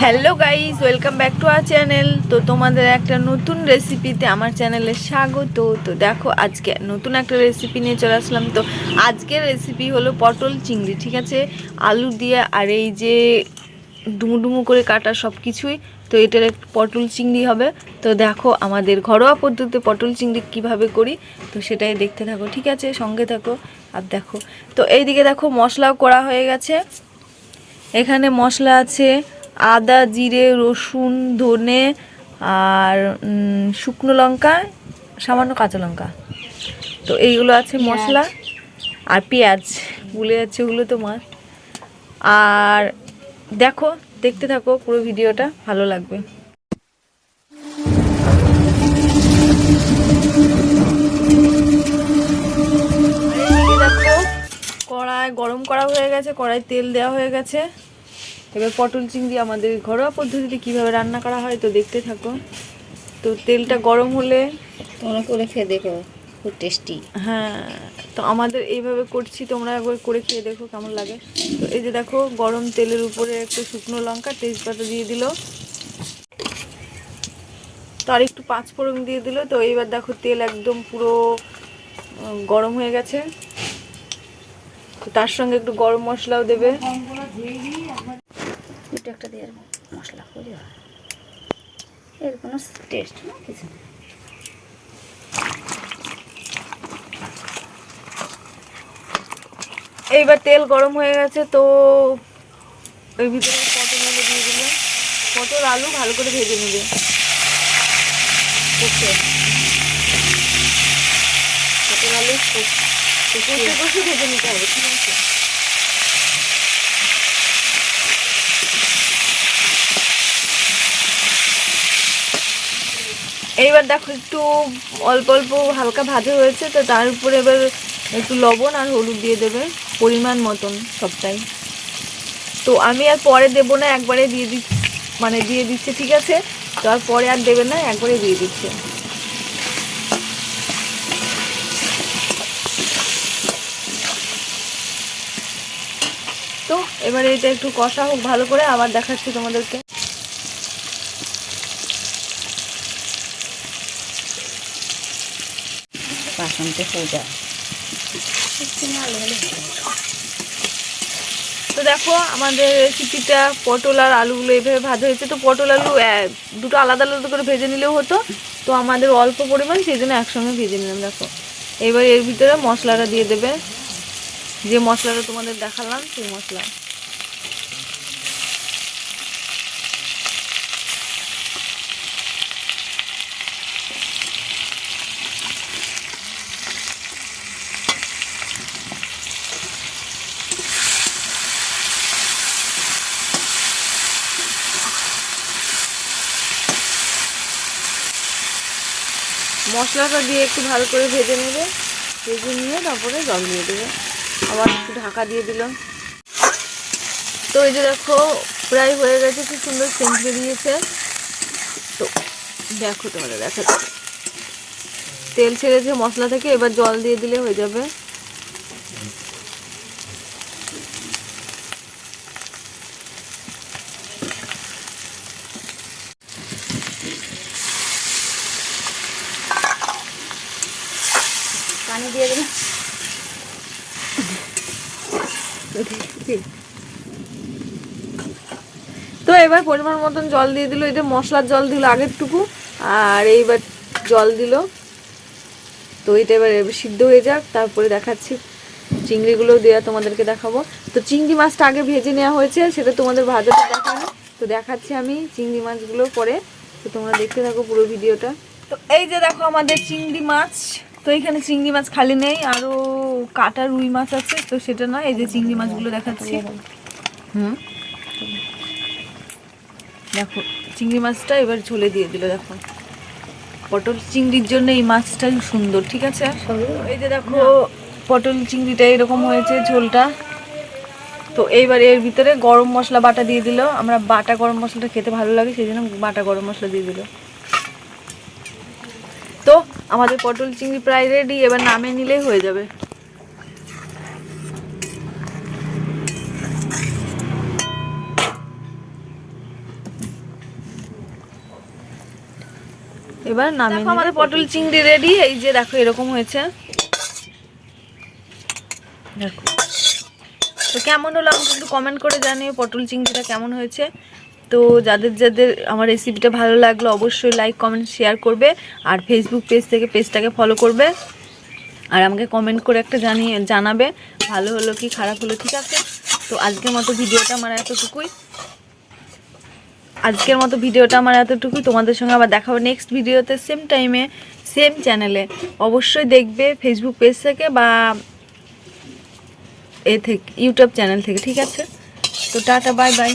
Hello guys welcome back to our channel তো তোমাদের একটা নতুন রেসিপিতে আমার চ্যানেলে স্বাগত। তো দেখো, আজকে নতুন একটা রেসিপি নিয়ে চলে আসলাম। তো আজকের রেসিপি হলো পটল চিংড়ি, ঠিক আছে? আলু দিয়ে আর এই যে ডুমুডুমু করে কাটা সব কিছুই তো এটার একটু পটল চিংড়ি হবে। তো দেখো, আমাদের ঘরোয়া পদ্ধতিতে পটল চিংড়ি কীভাবে করি, তো সেটাই দেখতে থাকো, ঠিক আছে? সঙ্গে থাকো। আর দেখো, তো এইদিকে দেখো, মশলাও করা হয়ে গেছে। এখানে মশলা আছে আদা জিরে রসুন ধনে আর শুকনো লঙ্কা সামান্য কাঁচা লঙ্কা। তো এইগুলো আছে মশলা আর পেঁয়াজ। ভুলে যাচ্ছে ওগুলো তোমার। আর দেখো দেখতে থাকো পুরো ভিডিওটা ভালো লাগবে। কড়াই গরম করা হয়ে গেছে কড়াই তেল দেওয়া হয়ে গেছে। এবার পটল চিংড়ি আমাদের ঘরোয়া পদ্ধতিতে কীভাবে রান্না করা হয় তো দেখতে থাকো। তো তেলটা গরম হলে তোমরা করে খেয়ে দেখো খুব টেস্টি হ্যাঁ তো আমাদের এইভাবে করছি তোমরা একবার করে খেয়ে দেখো কেমন লাগে। তো এই যে দেখো গরম তেলের উপরে একটু শুকনো লঙ্কা তেজপাতা দিয়ে দিল। তার একটু পাঁচ ফোড়ন দিয়ে দিল। তো এইবার দেখো তেল একদম পুরো গরম হয়ে গেছে। তো তার সঙ্গে একটু গরম মশলাও দেবে। দুটো একটা দিয়ে মশলা করি এর কোনো টেস্ট না, কিছু। এইবার তেল গরম হয়ে গেছে, তো ওই ভিতরে পটলগুলো দিয়ে দিলে পটল আলু ভালো করে ভেজে নেবে। পটল আলু কষে কষে ভেজে নিতে হবে, ঠিক আছে? এইবার দেখো একটু অল্প অল্প হালকা ভাজা হয়েছে, তো তার উপরে এবার একটু লবণ আর হলুদ দিয়ে দেবে, পরিমাণ মতন সবটাই। তো আমি আর পরে দেবো না, একবারে দিয়ে দিচ্ছি মানে দিয়ে দিচ্ছে, ঠিক আছে? তো আর পরে আর দেবে না, একবারে দিয়ে দিচ্ছে। তো এবারে এটা একটু কষা হোক, ভালো করে আবার দেখাচ্ছি তোমাদেরকে। বাসনতে ভালো হতো। তো দেখো, আমাদের রেসিপিটা পটল আর আলুগুলো এইভাবে ভাজা হয়েছে। তো পটল আলু দুটো আলাদা আলাদা করে ভেজে নিলেও হতো। তো আমাদের অল্প পরিমাণ, সেই জন্য একসঙ্গে ভেজে নিলাম, দেখো। এবার এর ভিতরে মশলাটা দিয়ে দেবে। যে মশলাটা তোমাদের দেখালাম, সেই মশলা। মশলাটা দিয়ে একটু ভালো করে ভেজে নেবে, ভেজে নিয়ে তারপরে জল দিয়ে দেবে। আবার একটু ঢাকা দিয়ে দিলাম। তো এই যে দেখো, প্রায় হয়ে গেছে খুব সুন্দর সেন্ট বেরিয়েছে। তো দেখো তোমাদের দেখো তেল ছেড়েছে মশলা থেকে, এবার জল দিয়ে দিলে হয়ে যাবে। দিয়ে তো এবার পরিমাণ মতন জল দিয়ে দিল এটা মশলার জল দিল আগেরটুকু, আর এইবার জল দিল। তো এটা এবার সিদ্ধ হয়ে যাক, তারপরে দেখাচ্ছি চিংড়িগুলো দেওয়া তোমাদেরকে দেখাবো। তো চিংড়ি মাছটা আগে ভেজে নেওয়া হয়েছে, সেটা তোমাদের ভাজাটা দেখানো। তো দেখাচ্ছি আমি চিংড়ি মাছগুলো পরে। তো তোমরা দেখতে থাকো পুরো ভিডিওটা। তো এই যে দেখো আমাদের চিংড়ি মাছ। তো এখানে চিংড়ি মাছ খালি নেই আরও কাটা রুই মাছ আছে, তো সেটা নয়, এই যে চিংড়ি মাছগুলো দেখাচ্ছি। হুম? দেখো, চিংড়ি মাছটা এবার ঝোলে দিয়ে দিল, দেখো। পটল চিংড়ির জন্য এই মাছটা সুন্দর, ঠিক আছে? এই যে দেখো, পটল চিংড়িটা এরকম হয়েছে ঝোলটা। তো এইবার এর ভিতরে গরম মশলা বাটা দিয়ে দিল। আমরা বাটা গরম মশলাটা খেতে ভালো লাগে, সেই জন্য বাটা গরম মশলা দিয়ে দিল। আমাদের পটল চিংড়ি প্রায় রেডি এবার নামে নিলেই হয়ে যাবে। এবার নামে আমাদের পটল চিংড়ি রেডি এই যে দেখো এরকম হয়েছে। দেখো। তো কেমন হলো আমাকে একটু কমেন্ট করে জানিও পটল চিংড়িটা কেমন হয়েছে। তো যাদের যাদের আমার রেসিপিটা ভালো লাগল অবশ্যই লাইক কমেন্ট শেয়ার করবে। আর ফেসবুক পেজ থেকে পেজটাকে ফলো করবে। আর আমাকে কমেন্ট করে একটা জানিয়ে, জানাবে, ভালো হলো কি, খারাপ হলো, ঠিক আছে? তো আজকের মতো ভিডিওটা আমার এতটুকুই। আজকের মতো ভিডিওটা আমার এতটুকুই। তোমাদের সঙ্গে আবার দেখাবো নেক্সট ভিডিওতে সেম টাইমে সেম চ্যানেলে অবশ্যই দেখবে ফেসবুক পেজ থেকে বা এ থেকে ইউটিউব চ্যানেল থেকে, ঠিক আছে? তো টাটা বাই বাই